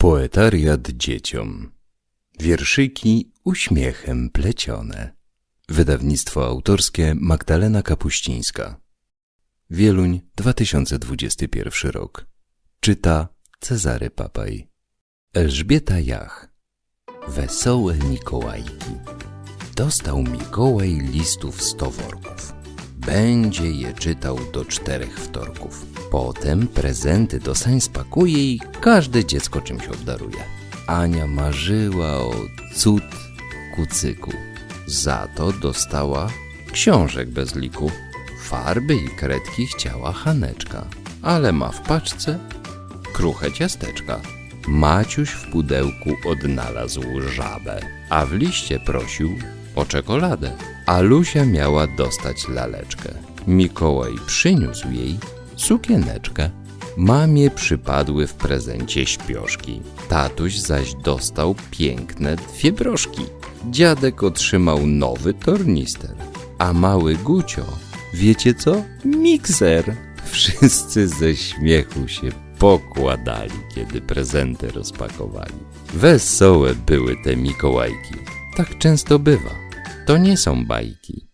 Poetariat dzieciom. Wierszyki uśmiechem plecione. Wydawnictwo autorskie Magdalena Kapuścińska. Wieluń 2021 rok. Czyta Cezary Papaj. Elżbieta Jach. Wesołe Mikołajki. Dostał Mikołaj listów sto worków. Będzie je czytał do czterech wtorków. Potem prezenty do sań spakuje i każde dziecko czymś obdaruje. Ania marzyła o cud kucyku. Za to dostała książek bez liku. Farby i kredki chciała Haneczka, ale ma w paczce kruche ciasteczka. Maciuś w pudełku odnalazł żabę, a w liście prosił o czekoladę. A Lusia miała dostać laleczkę. Mikołaj przyniósł jej sukieneczkę. Mamie przypadły w prezencie śpioszki. Tatuś zaś dostał piękne dwie broszki. Dziadek otrzymał nowy tornister. A mały Gucio, wiecie co? Mikser. Wszyscy ze śmiechu się pokładali, kiedy prezenty rozpakowali. Wesołe były te Mikołajki. Tak często bywa. To nie są bajki.